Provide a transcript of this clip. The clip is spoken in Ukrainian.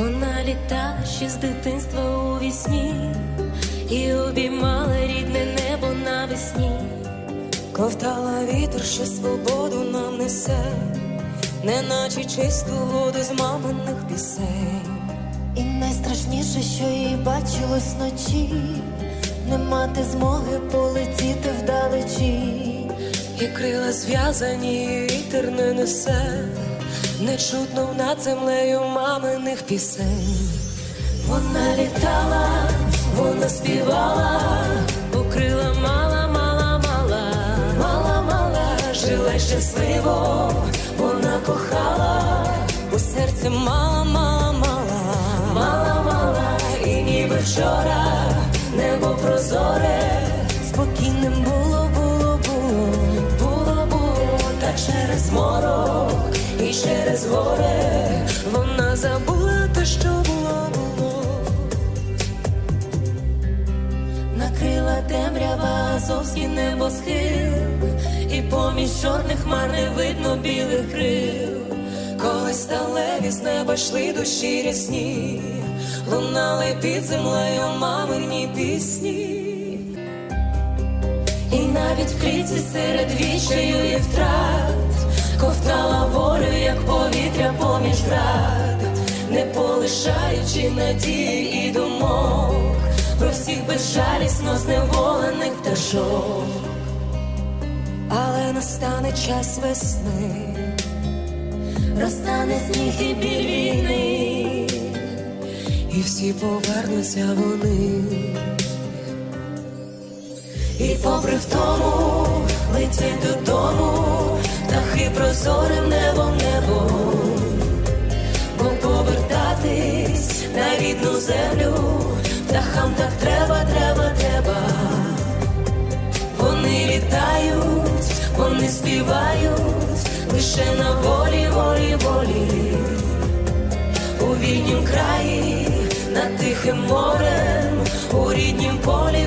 Вона літала ще з дитинства у вісні і обіймала рідне небо навесні. Ковтала вітер, що свободу нам несе, неначе чисту воду з маминих пісень. І найстрашніше, що їй бачилось вночі, не мати змоги полетіти вдалечі. І крила зв'язані, вітер не несе, не чутно над землею маминих пісень. Вона літала, вона співала, покрила мала, мала, мала, мала, мала, жила щасливо, вона кохала, у серці мала, мала, мала, мала, мала, і ніби вчора небо прозоре, спокійним було, було, було, було, було, та через морок і через горе вона забула те, що було, було. Накрила темрява Азовський небосхил, і поміж чорних хмар не видно білих крил. Коли сталеві з неба йшли душі рясні, лунали під землею мамині пісні. І навіть в клітці серед вічаю і втрат ковтала волю, як повітря поміж град, не полишаючи надії і думок про всіх безжалісно зневолених пташок. Але настане час весни, розтане сніг і біль війни, і всі повернуться вони. І попри втому летять додому, прозорим небом небом, бо повертатись на рідну землю, птахам так треба, треба, треба. Вони літають, вони співають лише на волі, волі, волі, у вільнім краї, над тихим морем, у ріднім полі.